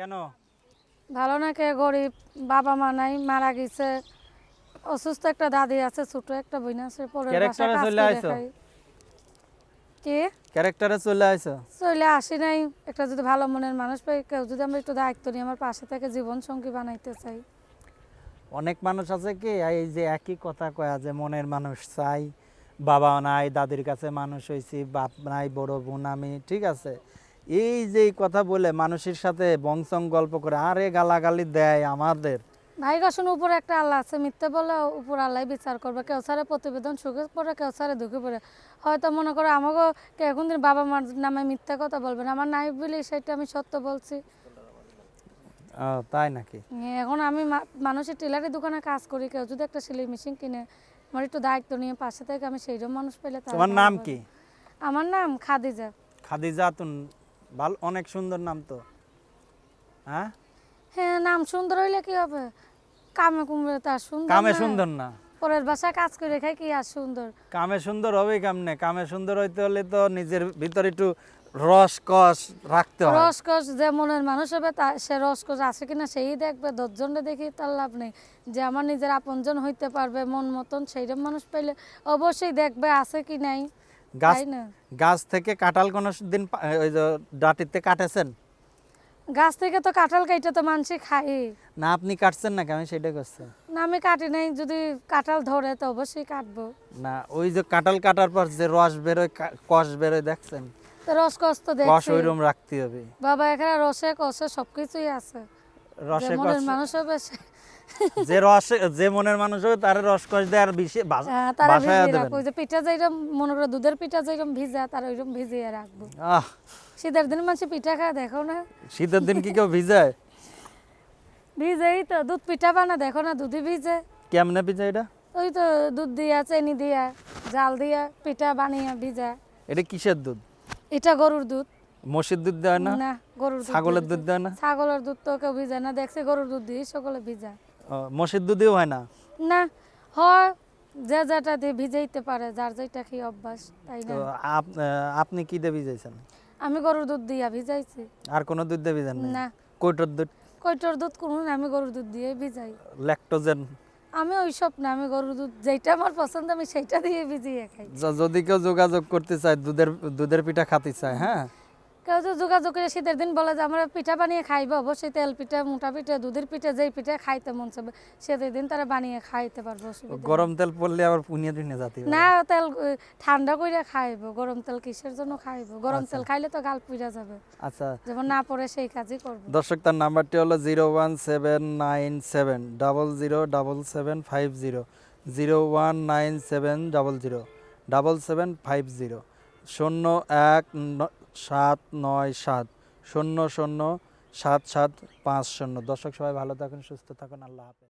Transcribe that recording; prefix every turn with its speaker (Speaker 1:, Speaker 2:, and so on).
Speaker 1: কেন?
Speaker 2: ভালো না কে গরিব বাবা মা নাই মারা গেছে অসুস্থ একটা দাদি আছে ছোট একটা বোন আছে বাসায়
Speaker 1: ক্যারেক্টারে চলে আইছো?
Speaker 2: কি?
Speaker 1: ক্যারেক্টারে চলে আইছো?
Speaker 2: চলে আসি নাই। একটা যদি ভালো মনের মানুষ পাই কেউ যদি আমরা একটু দায়িত্ব নিয়ে আমার পাশে থেকে জীবন সঙ্গী বানাইতে চাই।
Speaker 1: অনেক মানুষ আছে কি এই যে একই কথা কয়া যে মনের মানুষ চাই বাবা নাই দাদির কাছে মানুষ হয়েছি বাপ নাই বড় বোন আমি ঠিক আছে? এই যে কথা বলে মানুষের সাথে বংশং গল্প করে আরে গালাগালি দেয় আমাদের।
Speaker 2: ভাই গাছন উপরে একটা আল্লাহ আছে মিথ্যে বলে উপর আল্লাহ বিচার করবে। কেউ সারে প্রতিবেদন সুখে পড়ে কেউ সারে দুঃখে পড়ে। হয়তো মনে করো আমাকে এখন দিন বাবা মার নামে মিথ্যা কথা বলবেন আমার নাই বলে সেটা আমি সত্য বলছি।
Speaker 1: তাই নাকি?
Speaker 2: এখন আমি মানুষের টেলারি দোকানে কাজ করি কেউ যদি একটা সেলাই মেশিন কিনে আমার একটু দায়িত্ব নিয়ে পাশে থেকে আমি সেইরকম মানুষ পেলে
Speaker 1: তোমার নাম কি?
Speaker 2: আমার নাম খাদিজা।
Speaker 1: খাদিজা ভালো অনেক সুন্দর নাম তো। হ্যাঁ?
Speaker 2: হ্যাঁ নাম সুন্দর হইলে কি হবে? কামে কুমড়ে তার সুন্দর
Speaker 1: কামে সুন্দর না।
Speaker 2: পরের বাসায় কাজ করে খাই কি আর সুন্দর?
Speaker 1: কামে সুন্দর হবে কেমনে? কামে সুন্দর হইতে হলে তো নিজের ভিতরে একটু রস কস রাখতে হয়।
Speaker 2: রসকস যে মনের মানুষ হবে তা সে রসকস আছে কিনা সেই দেখবে দশজনটা দেখি তার লাভ নেই। যে আমার নিজের আপনজন হইতে পারবে মন মতন সেইরকম মানুষ পাইলে অবশ্যই দেখবে আছে কি নাই।
Speaker 1: গাছ গাছ থেকে কাঁঠাল কোনো দিন ওই যে ডাটিতে কাটেছেন?
Speaker 2: গাছ থেকে তো কাঁঠাল কাইটা তো মানুষই খাই।
Speaker 1: না আপনি কাটছেন না আমি সেটা করছি।
Speaker 2: না আমি কাটি নাই। যদি কাঁঠাল ধরে তো অবশ্যই কাটবো।
Speaker 1: না ওই যে কাঁঠাল কাটার পর যে রস বেরোয় কষ বেরোয় দেখছেন?
Speaker 2: তো রসকস তো
Speaker 1: কষ
Speaker 2: দেখছি।
Speaker 1: ওইরকম রাখতে হবে।
Speaker 2: বাবা এখানে রসে কষে সবকিছুই আছে।
Speaker 1: রসে যে রসে যে মনের মানুষ হবে তার রস কষ দেয় আর বেশি
Speaker 2: হ্যাঁ,
Speaker 1: বাসায়
Speaker 2: ভিজিয়ে
Speaker 1: দেবেন।
Speaker 2: ওই যে পিঠা যেরকম মনে করো দুধের পিঠা যেরকম ভিজা তার ওইরকম ভিজিয়ে রাখব।
Speaker 1: আহ।
Speaker 2: শীতের দিন মানুষ পিঠা খায় দেখো না।
Speaker 1: শীতের দিন কি কেউ ভিজায়?
Speaker 2: ভিজেই তো দুধ পিঠা বানা দেখো না দুধে ভিজে।
Speaker 1: কেমনে ভিজায় এটা?
Speaker 2: ওই তো দুধ দিয়া চিনি দিয়া জাল দিয়া পিঠা বানিয়ে ভিজা।
Speaker 1: এটা কিসের দুধ?
Speaker 2: এটা গরুর দুধ।
Speaker 1: দুধ দেয় না?
Speaker 2: না গরুর দুধ
Speaker 1: ছাগলের দুধ দেয় না?
Speaker 2: ছাগলের দুধ তো কেউ ভিজে না। দেখছে গরুর দুধ দিয়ে সকলে ভিজা
Speaker 1: ও, দুধেও হয় না?
Speaker 2: না হয় যে যেটা দিয়ে ভিজাইতে পারে যার যেটা খেয়ে অভ্যাস তাই
Speaker 1: তো আপ- আপনি কি দিয়ে ভিজাইছেন?
Speaker 2: আমি গরুর দুধ দিয়া ভিজাইছি।
Speaker 1: আর কোনো দুধ দিয়ে ভিজান
Speaker 2: না।
Speaker 1: কৈটোর দুধ?
Speaker 2: কইটোর দুধ কোনো না আমি গরুর দুধ দিয়ে ভিজাই।
Speaker 1: ল্যাকটোজেন?
Speaker 2: আমি ওইসব না আমি গরুর দুধ যেটা আমার পছন্দ আমি সেইটা দিয়ে ভিজিয়ে খাই।
Speaker 1: য- যদি কেউ যোগাযোগ করতে চায় দুধের দুধের পিঠা খাতে চায় হ্যাঁ?
Speaker 2: কেউ যদি যোগাযোগ করে শীতের দিন বলে যে আমরা পিঠা বানিয়ে খাইবো। অবশ্যই তেল পিঠা মোটা পিঠা দুধের পিঠা যেই পিঠা খাইতে মন চাবে শীতের দিন তারা বানিয়ে খাইতে পারব
Speaker 1: গরম তেল পড়লে আবার পুনিয়ে টুনিয়ে যাতে
Speaker 2: না তেল ঠান্ডা করে খাইবো গরম তেল কিসের জন্য খাইবো? গরম তেল খাইলে তো গাল পুড়া যাবে।
Speaker 1: আচ্ছা।
Speaker 2: যেমন না পড়ে সেই কাজই করব।
Speaker 1: দর্শক তার নাম্বারটি হলো zero one seven nine seven double zero double seven five zero. Zero one nine seven double zero double seven five zero. শূন্য এক সাত নয় সাত, শূন্য শূন্য সাত সাত পাঁচ শূন্য। দর্শক সবাই ভালো থাকুন, সুস্থ থাকুন, আল্লাহ হাফেজ।